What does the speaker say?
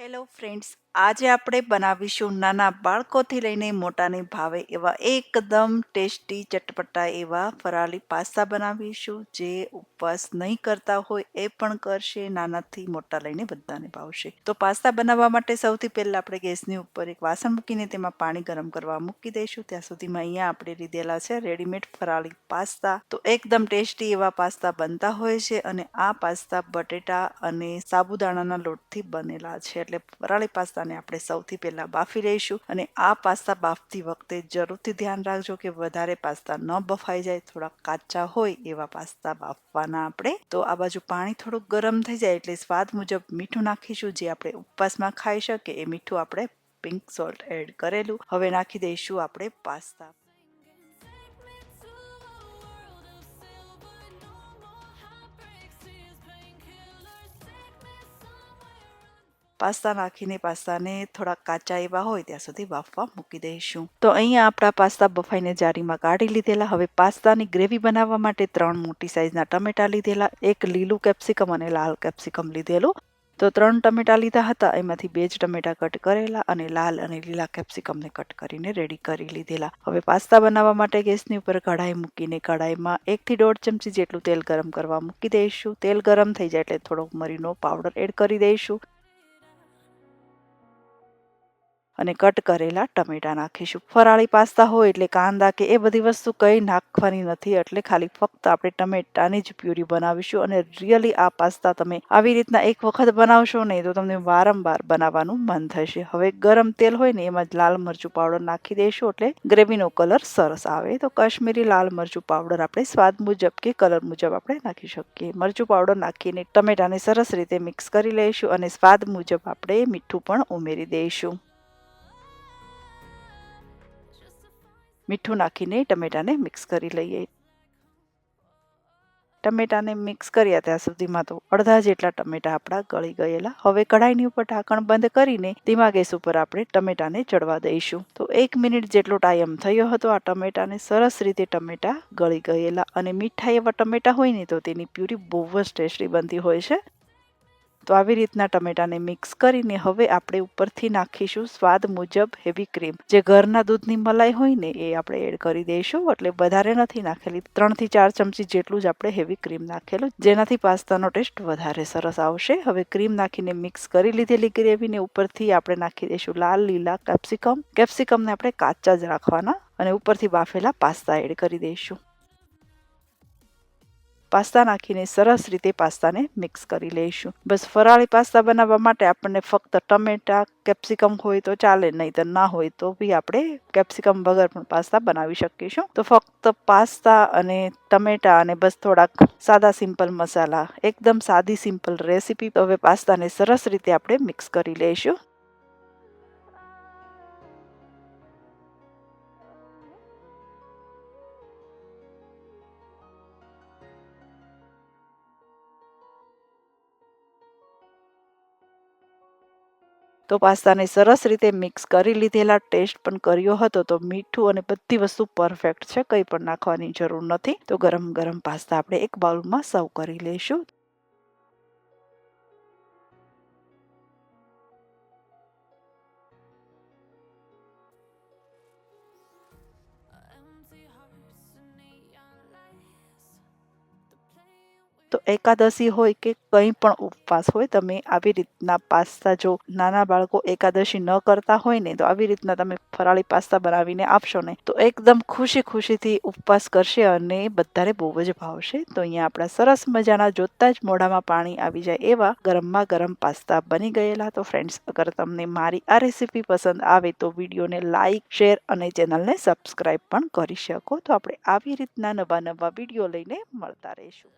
Hello friends આજે આપણે બનાવીશું નાના બાળકોથી લઈને મોટાને ભાવે એવા એકદમ ટેસ્ટી ચટપટા એવા ફરાળી પાસ્તા બનાવીશું. જે ઉપવાસ નહીં કરતા હોય એ પણ કરશે, નાનાથી મોટા લઈને બધાને ભાવશે. તો પાસ્તા બનાવવા માટે સૌથી પહેલાં આપણે ગેસની ઉપર એક વાસણ મૂકીને તેમાં પાણી ગરમ કરવા મૂકી દઈશું. ત્યાં સુધીમાં અહીંયા આપણે લીધેલા છે રેડીમેડ ફરાળી પાસ્તા. તો એકદમ ટેસ્ટી એવા પાસ્તા બનતા હોય છે અને આ પાસ્તા બટેટા અને સાબુદાણાના લોટથી બનેલા છે. એટલે ફરાળી પાસ્તાને આપણે સૌથી પહેલાં બાફી લઈશું અને આ પાસ્તા બાફતી વખતે જરૂરથી ધ્યાન રાખજો કે વધારે પાસ્તા ન બફાઈ જાય. થોડા કાચા હોય એવા પાસ્તા બાફવાના આપણે. તો આ બાજુ પાણી થોડુંક ગરમ થઈ જાય એટલે સ્વાદ મુજબ મીઠું નાખીશું જે આપણે ઉપવાસમાં ખાઈ શકીએ. એ મીઠું આપણે પિંક સોલ્ટ એડ કરેલું. હવે નાખી દઈશું આપણે પાસ્તા. પાસ્તા નાખીને પાસ્તાને થોડા કાચા એવા હોય ત્યાં સુધી બાફવા મૂકી દઈશું. તો અહીંયા આપણા પાસ્તા બફાઈને જારીમાં કાઢી લીધેલા. હવે પાસ્તાની ગ્રેવી બનાવવા માટે ત્રણ મોટી સાઈઝના ટમેટા લીધેલા, એક લીલું કેપ્સિકમ અને લાલ કેપ્સિકમ લીધેલું. તો ત્રણ ટમેટા લીધા હતા, એમાંથી બે જ ટમેટા કટ કરેલા અને લાલ અને લીલા કેપ્સિકમને કટ કરીને રેડી કરી લીધેલા. હવે પાસ્તા બનાવવા માટે ગેસની ઉપર કઢાઈ મૂકીને કઢાઈમાં એકથી દોઢ ચમચી જેટલું તેલ ગરમ કરવા મૂકી દઈશું. તેલ ગરમ થઈ જાય એટલે થોડોક મરીનો પાવડર એડ કરી દઈશું. અને કટ કરેલા ટમેટા નાખીશું. ફરાળી પાસ્તા હોય એટલે કાંદા કે એ બધી વસ્તુ કંઈ નાખવાની નથી, એટલે ખાલી ફક્ત આપણે ટમેટાની જ પ્યુરી બનાવીશું અને રિયલી આ પાસ્તા તમે આવી રીતના એક વખત બનાવશો નહીં તો તમને વારંવાર બનાવવાનું મન થશે. હવે ગરમ તેલ હોય ને એમાં જ લાલ મરચું પાવડર નાખી દઈશું એટલે ગ્રેવીનો કલર સરસ આવે. તો કાશ્મીરી લાલ મરચું પાવડર આપણે સ્વાદ મુજબ કે કલર મુજબ આપણે નાખી શકીએ. મરચું પાવડર નાખીને ટમેટાને સરસ રીતે મિક્સ કરી લઈશું અને સ્વાદ મુજબ આપણે મીઠું પણ ઉમેરી દઈશું. મીઠું નાખીને ટમેટાને મિક્સ કરી લઈએ. ટમેટાને મિક્સ કર્યા ત્યાં સુધીમાં તો અડધા જેટલા ટમેટા આપણા ગળી ગયેલા. હવે કઢાઈની ઉપર ઢાંકણ બંધ કરીને ધીમા ગેસ ઉપર આપણે ટમેટાને ચડવા દઈશું. તો એક મિનિટ જેટલો ટાઈમ થયો હતો આ ટમેટાને સરસ રીતે ટમેટા ગળી ગયેલા. અને મીઠા એવા ટમેટા હોય ને તો તેની પ્યુરી બહુ જ ટેસ્ટી બનતી હોય છે. તો આવી રીતના ટમેટાને મિક્સ કરીને હવે આપણે ઉપરથી નાખીશું સ્વાદ મુજબ હેવી ક્રીમ જે ઘરના દૂધની મલાઈ હોય ને, એ આપણે એડ કરી દઈશું. એટલે વધારે નથી નાખેલી. ત્રણથી ચાર ચમચી જેટલું જ આપણે હેવી ક્રીમ નાખેલું. જેનાથી પાસ્તાનો ટેસ્ટ વધારે સરસ આવશે. હવે ક્રીમ નાખીને મિક્સ કરી લીધેલી ગ્રેવીને ઉપરથી આપણે નાખી દઈશું લાલ, લીલા કેપ્સિકમ કેપ્સિકમને આપણે કાચા જ રાખવાના અને ઉપરથી બાફેલા પાસ્તા એડ કરી દઈશું. પાસ્તા નાખીને સરસ રીતે પાસ્તાને મિક્સ કરી લઈશું. બસ ફરાળી પાસ્તા બનાવવા માટે આપણને ફક્ત ટમેટા, કેપ્સિકમ હોય તો ચાલે નહીં તો ના હોય તો બી આપણે કેપ્સિકમ વગર પણ પાસ્તા બનાવી શકીશું. તો ફક્ત પાસ્તા અને ટમેટા અને બસ થોડાક સાદા સિમ્પલ મસાલા, એકદમ સાદી સિમ્પલ રેસીપી હવે પાસ્તાને સરસ રીતે આપણે મિક્સ કરી લઈશું. તો પાસ્તાને સરસ રીતે મિક્સ કરી લીધેલા ટેસ્ટ પણ કર્યો હતો. તો મીઠું અને બધી વસ્તુ પરફેક્ટ છે, કંઈ પણ નાખવાની જરૂર નથી. તો ગરમ ગરમ પાસ્તા આપણે એક બાઉલમાં સર્વ કરી લઈશું. તો એકાદશી હોય કે કંઈ પણ ઉપવાસ હોય, તમે આવી રીતના પાસ્તા જો નાના બાળકો એકાદશી ન કરતા હોય ને, તો આવી રીતના તમે ફરાળી પાસ્તા બનાવીને આપશો ને, તો એકદમ ખુશી ખુશીથી ઉપવાસ કરશે અને બધાને બહુ જ ભાવશે તો અહીંયા આપણા સરસ મજાના જોતા જ મોઢામાં પાણી આવી જાય એવા ગરમમાં ગરમ પાસ્તા બની ગયેલા. તો ફ્રેન્ડ્સ, અગર તમને મારી આ રેસીપી પસંદ આવે તો વિડીયોને લાઇક શેર અને ચેનલને સબસ્ક્રાઈબ પણ કરી શકો. તો આપણે આવી રીતના નવા નવા વીડિયો લઈને મળતા રહીશું.